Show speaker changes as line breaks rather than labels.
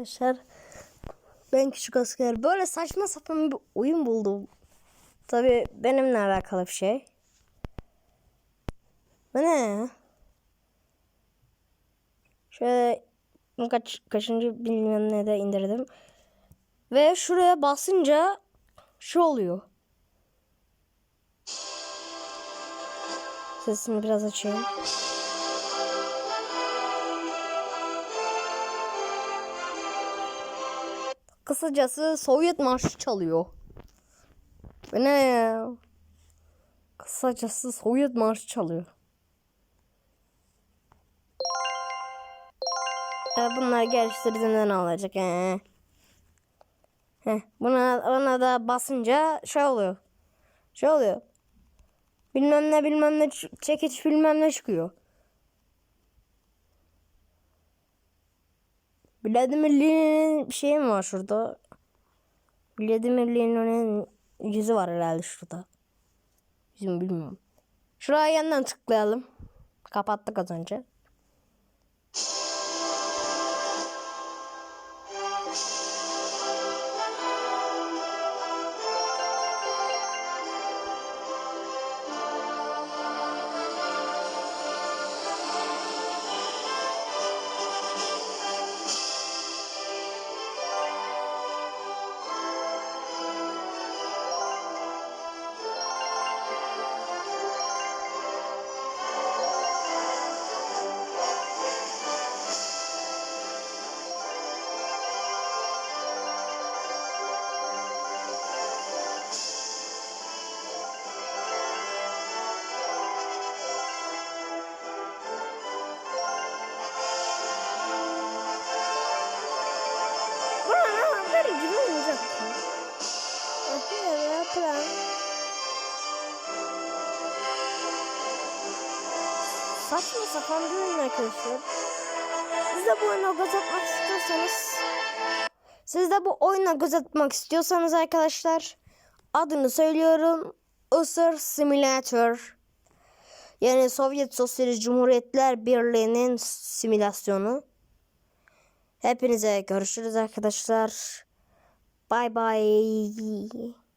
Arkadaşlar ben küçük asker böyle saçma sapan bir oyun buldum. Tabi benimle alakalı bir şey. Bu ne? Şöyle kaç, kaçıncı bilmem ne de indirdim. Ve şuraya basınca şu oluyor. Sesini biraz açayım. Kısacası Sovyet marşı çalıyor. Bu ne ya? Kısacası Sovyet marşı çalıyor. E, bunlar geliştirdiğinden alacak. He. Heh, buna, buna da basınca şey oluyor. Şey oluyor. Bilmem ne bilmem ne çekiç bilmem ne çıkıyor. Vladimir Lenin'in bir şeyi mi var şurada? Vladimir Lenin'in yüzü var herhalde şurada. Yüzümü bilmiyorum. Şuraya yandan tıklayalım. Kapattık az önce. Saçma sapan bir oyun arkadaşlar. Siz de bu oyuna göz atmak istiyorsanız siz de bu oyuna göz atmak istiyorsanız arkadaşlar adını söylüyorum. Isır Simulator. Yani Sovyet Sosyalist Cumhuriyetler Birliği'nin simülasyonu. Hepinize görüşürüz arkadaşlar. Bye bye.